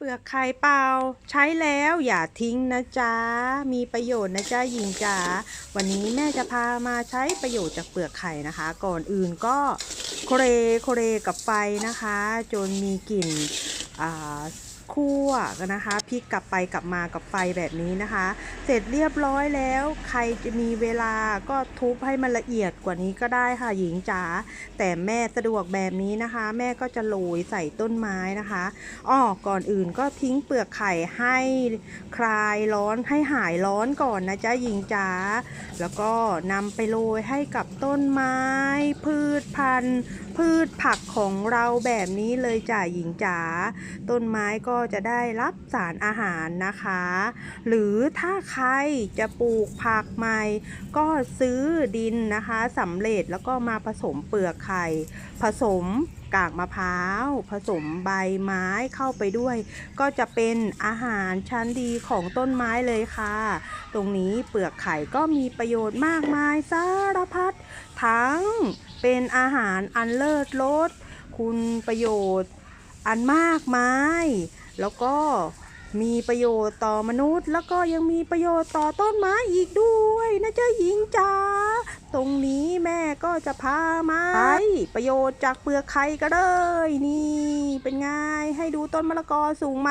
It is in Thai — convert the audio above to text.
เปลือกไข่เปล่าใช้แล้วอย่าทิ้งนะจ๊ะ มีประโยชน์นะจ๊ะหญิงจ๋าวันนี้แม่จะพามาใช้ประโยชน์จากเปลือกไข่นะคะ ก่อนอื่นก็โคเรโคเรกับไฟนะคะ จนมีกลิ่นอ่า คั่วนนะคะพลิกกลับไปกลับมากับไฟแบบนี้นะคะ เสร็จเรียบร้อยแล้ว ใครจะมีเวลาก็ทุบให้มันละเอียดกว่านี้ก็ได้ค่ะหญิงจ๋าแต่แม่สะดวกแบบนี้นะคะ แม่ก็จะโรยใส่ต้นไม้นะคะอ้อก่อนอื่นก็ทิ้งเปลือกไข่ให้คลายร้อนให้หายร้อนก่อนนะจ๊ะหญิงจ๋าแล้วก็นำไปโรยให้กับต้นไม้ พืชพันธุ์ พืชผักของเราแบบนี้เลยจ้ะหญิงจ๋าต้นไม้ก็จะได้รับสารอาหารนะคะ หรือถ้าใครจะปลูกผักใหม่ ก็ซื้อดินนะคะสำเร็จแล้วก็มาผสมเปลือกไข่ ผสมกากมะพร้าว ผสมใบไม้เข้าไปด้วย ก็จะเป็นอาหารชั้นดีของต้นไม้เลยค่ะ ตรงนี้เปลือกไข่ก็มีประโยชน์มากมายสารพัด ทั้งเป็นอาหารอันเลิศรสคุณประโยชน์อันมากมาย แล้วก็มีประโยชน์ต่อมนุษย์ แล้วก็ยังมีประโยชน์ต่อต้นไม้อีกด้วยนะเจ้าหญิงจ๋าตรงนี้แม่ก็จะพามาใช้ประโยชน์จากเปลือกไข่ก็เลยนี่ เป็นไงให้ดูต้นมะละกอสูงไหม